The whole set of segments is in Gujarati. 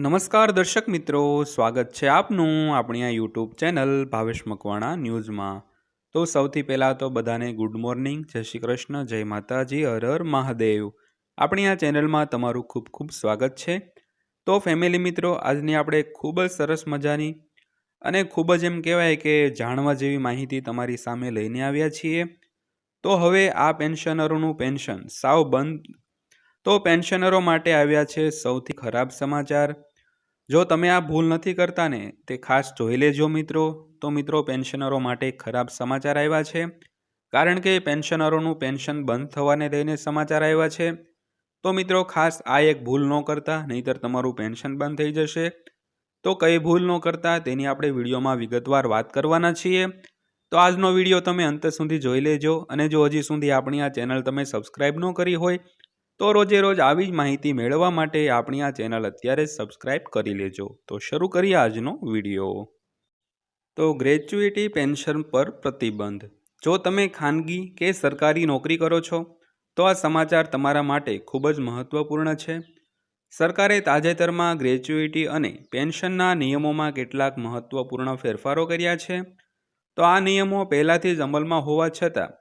નમસ્કાર દર્શક મિત્રો, સ્વાગત છે આપનું આપણી આ યુટ્યુબ ચેનલ ભાવેશ મકવાણા ન્યૂઝમાં. તો સૌથી પહેલાં તો બધાને ગુડ મોર્નિંગ જય શ્રી કૃષ્ણ, જય માતાજી, હર હર મહાદેવ. આપણી આ ચેનલમાં તમારું ખૂબ ખૂબ સ્વાગત છે. તો ફેમિલી મિત્રો, આજની આપણે ખૂબ જ સરસ મજાની અને ખૂબ જ એમ કહેવાય કે જાણવા જેવી માહિતી તમારી સામે લઈને આવ્યા છીએ. તો હવે આ પેન્શનરોનું પેન્શન સાવ બંધ. તો પેન્શનરો માટે આવ્યા છે સૌથી ખરાબ સમાચાર. જો તમે આ ભૂલ નથી કરતા ને તે ખાસ જોઈ લેજો મિત્રો. તો મિત્રો, પેન્શનરો માટે ખરાબ સમાચાર આવ્યા છે. કારણ કે પેન્શનરોનું પેન્શન બંધ થવાને લઈને સમાચાર આવ્યા છે. તો મિત્રો, ખાસ આ એક ભૂલ ન કરતા, નહીતર તમારું પેન્શન બંધ થઈ જશે. તો કઈ ભૂલ ન કરતા, તેની આપણે વિડીયોમાં વિગતવાર વાત કરવાના છીએ. તો આજનો વીડિયો તમે અંત સુધી જોઈ લેજો. અને જો હજી સુધી આપણી આ ચેનલ તમે સબસ્ક્રાઈબ ન કરી હોય તો રોજે રોજ આવી જ માહિતી મેળવવા માટે આપણી આ ચેનલ અત્યારે જ સબસ્ક્રાઈબ કરી લેજો. તો શરૂ કરીએ આજનો વીડિયો. તો ગ્રેજ્યુએટી પેન્શન પર પ્રતિબંધ. જો તમે ખાનગી કે સરકારી નોકરી કરો છો, તો આ સમાચાર તમારા માટે ખૂબ જ મહત્ત્વપૂર્ણ છે. સરકારે તાજેતરમાં ગ્રેજ્યુએટી અને પેન્શનના નિયમોમાં કેટલાક મહત્ત્વપૂર્ણ ફેરફારો કર્યા છે. તો આ નિયમો પહેલાંથી જ અમલમાં હોવા છતાં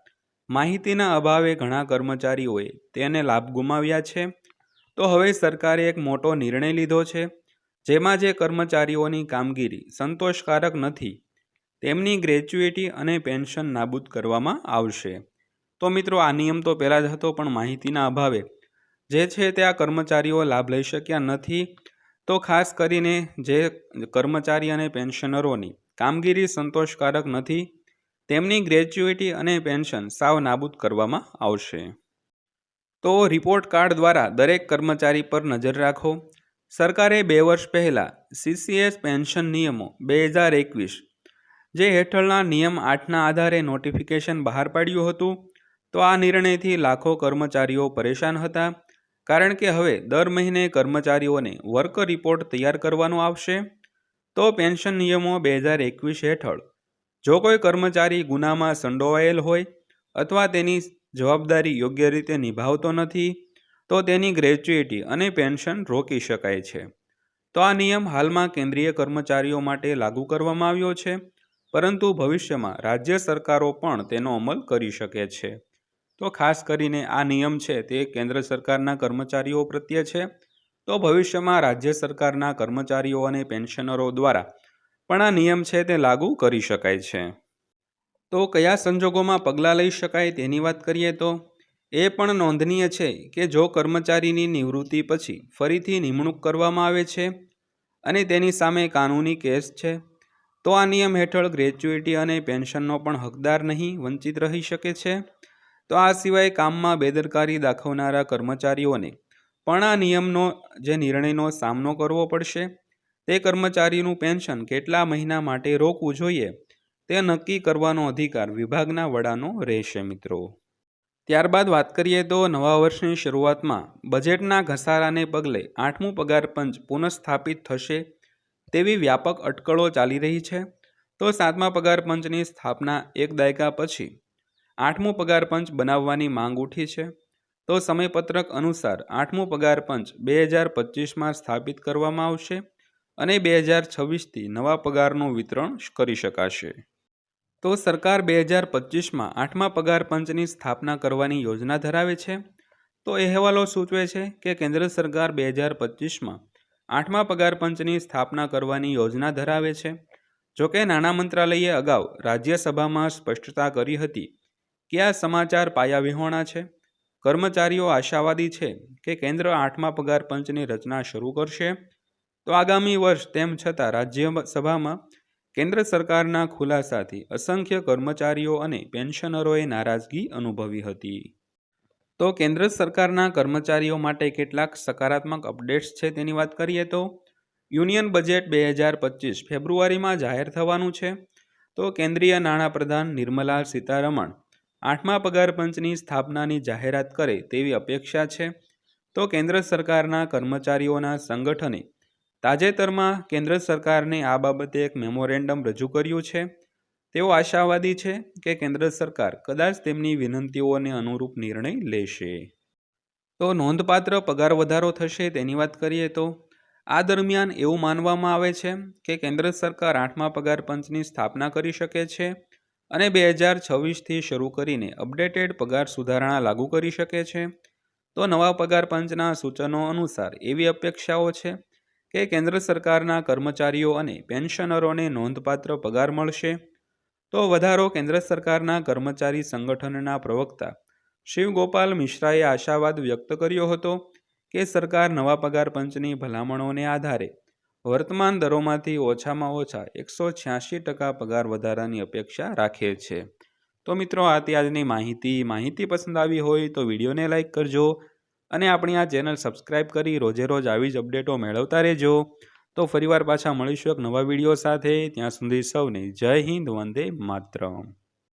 માહિતીના અભાવે ઘણા કર્મચારીઓએ તેને લાભ ગુમાવ્યા છે. તો હવે સરકારે એક મોટો નિર્ણય લીધો છે, જેમાં જે કર્મચારીઓની કામગીરી સંતોષકારક નથી, તેમની ગ્રેચ્યુઇટી અને પેન્શન નાબૂદ કરવામાં આવશે. તો મિત્રો, આ નિયમ તો પહેલાં જ હતો, પણ માહિતીના અભાવે, જે છે તે આ કર્મચારીઓ લાભ લઈ શક્યા નથી. તો ખાસ કરીને જે કર્મચારી અને પેન્શનરોની કામગીરી સંતોષકારક નથી તેમની ગ્રેચ્યુટી અને પેન્શન સાવ નાબૂદ કરવામાં આવશે. તો રિપોર્ટ કાર્ડ દ્વારા દરેક કર્મચારી પર નજર રાખો. સરકારે બે વર્ષ પહેલાં સીસીએસ પેન્શન નિયમો બે હજાર એકવીસ, જે હેઠળના નિયમ આઠના આધારે નોટિફિકેશન બહાર પાડ્યું હતું, તો આ નિર્ણયથી લાખો કર્મચારીઓ પરેશાન હતા, કારણ કે હવે દર મહિને કર્મચારીઓને વર્ક રિપોર્ટ તૈયાર કરવાનો આવશે. તો પેન્શન નિયમો બે હજાર એકવીસ હેઠળ જો કોઈ કર્મચારી ગુનામાં સંડોવાયેલ હોય અથવા તેની જવાબદારી યોગ્ય રીતે નિભાવતો નથી, તો તેની ગ્રેચ્યુઇટી અને પેન્શન રોકી શકાય છે. તો આ નિયમ હાલમાં કેન્દ્રીય કર્મચારીઓ માટે લાગુ કરવામાં આવ્યો છે, પરંતુ ભવિષ્યમાં રાજ્ય સરકારો પણ તેનો અમલ કરી શકે છે. તો ખાસ કરીને આ નિયમ છે તે કેન્દ્ર સરકારના કર્મચારીઓ પ્રત્યે છે. તો ભવિષ્યમાં રાજ્ય સરકારના કર્મચારીઓ અને પેન્શનરો દ્વારા પણ આ નિયમ છે તે લાગુ કરી શકાય છે. તો કયા સંજોગોમાં પગલાં લઈ શકાય તેની વાત કરીએ તો, એ પણ નોંધનીય છે કે જો કર્મચારીની નિવૃત્તિ પછી ફરીથી નિમણૂક કરવામાં આવે છે અને તેની સામે કાનૂની કેસ છે, તો આ નિયમ હેઠળ ગ્રેચ્યુઇટી અને પેન્શનનો પણ હકદાર નહીં વંચિત રહી શકે છે. તો આ સિવાય કામમાં બેદરકારી દાખવનારા કર્મચારીઓને પણ આ નિયમનો જે નિર્ણયનો સામનો કરવો પડશે તે કર્મચારીનું પેન્શન કેટલા મહિના માટે રોકવું જોઈએ તે નક્કી કરવાનો અધિકાર વિભાગના વડાનો રહેશે, મિત્રો. ત્યારબાદ વાત કરીએ તો નવા વર્ષની શરૂઆતમાં બજેટના ઘસારાને પગલે આઠમું પગાર પંચ પુનઃસ્થાપિત થશે તેવી વ્યાપક અટકળો ચાલી રહી છે. તો સાતમા પગાર પંચની સ્થાપના એક દાયકા પછી આઠમું પગાર પંચ બનાવવાની માંગ ઉઠી છે. તો સમયપત્રક અનુસાર આઠમું પગાર પંચ બે હજાર પચીસમાં સ્થાપિત કરવામાં આવશે. અને બે હજાર છવ્વીસથી નવા પગારનું વિતરણ કરી શકાશે. તો સરકાર બે હજાર પચીસમાં આઠમા પગાર પંચની સ્થાપના કરવાની યોજના ધરાવે છે? તો અહેવાલો સૂચવે છે કે કેન્દ્ર સરકાર બે હજાર પચીસમાં આઠમા પગાર પંચની સ્થાપના કરવાની યોજના ધરાવે છે. જોકે નાણાં મંત્રાલયે અગાઉ રાજ્યસભામાં સ્પષ્ટતા કરી હતી કે આ સમાચાર પાયાવિહોણા છે. કર્મચારીઓ આશાવાદી છે કે કેન્દ્ર આઠમા પગાર પંચની રચના શરૂ કરશે તો આગામી વર્ષ તેમ છતાં રાજ્યસભામાં કેન્દ્ર સરકારના ખુલાસાથી અસંખ્ય કર્મચારીઓ અને પેન્શનરોએ નારાજગી અનુભવી હતી. તો કેન્દ્ર સરકારના કર્મચારીઓ માટે કેટલાક સકારાત્મક અપડેટ્સ છે તેની વાત કરીએ તો, યુનિયન બજેટ બે હજાર પચીસ ફેબ્રુઆરીમાં જાહેર થવાનું છે. તો કેન્દ્રીય નાણાપ્રધાન નિર્મલા સીતારમણ આઠમા પગાર પંચની સ્થાપનાની જાહેરાત કરે તેવી અપેક્ષા છે. તો કેન્દ્ર સરકારના કર્મચારીઓના સંગઠને તાજેતરમાં કેન્દ્ર સરકારને આ બાબતે એક મેમોરેન્ડમ રજૂ કર્યું છે. તેઓ આશાવાદી છે કે કેન્દ્ર સરકાર કદાચ તેમની વિનંતીઓને અનુરૂપ નિર્ણય લેશે. તો નોંધપાત્ર પગાર વધારો થશે તેની વાત કરીએ તો, આ દરમિયાન એવું માનવામાં આવે છે કે કેન્દ્ર સરકાર આઠમા પગાર પંચની સ્થાપના કરી શકે છે અને બે હજાર છવ્વીસથી શરૂ કરીને અપડેટેડ પગાર સુધારણા લાગુ કરી શકે છે. તો નવા પગાર પંચના સૂચનો અનુસાર એવી અપેક્ષાઓ છે કે કેન્દ્ર સરકારના કર્મચારીઓ અને પેન્શનરોને નોંધપાત્ર પગાર મળશે? તો વધારો કેન્દ્ર સરકારના કર્મચારી સંગઠનના પ્રવક્તા શિવગોપાલ મિશ્રાએ આશાવાદ વ્યક્ત કર્યો હતો કે સરકાર નવા પગાર પંચની ભલામણોને આધારે વર્તમાન દરોમાંથી ઓછામાં ઓછા એકસો છ્યાસી ટકા પગાર વધારાની અપેક્ષા રાખે છે. તો મિત્રો, આ તે માહિતી. માહિતી પસંદ આવી હોય તો વિડીયોને લાઇક કરજો. અને આપણી આ ચેનલ સબસ્ક્રાઇબ કરી રોજે રોજ આવી જ અપડેટો મેળવતા રહેજો. તો ફરીવાર પાછા મળીશું એક નવા વીડિયો સાથે. ત્યાં સુધી સૌને જય હિન્દ, વંદે માતરમ.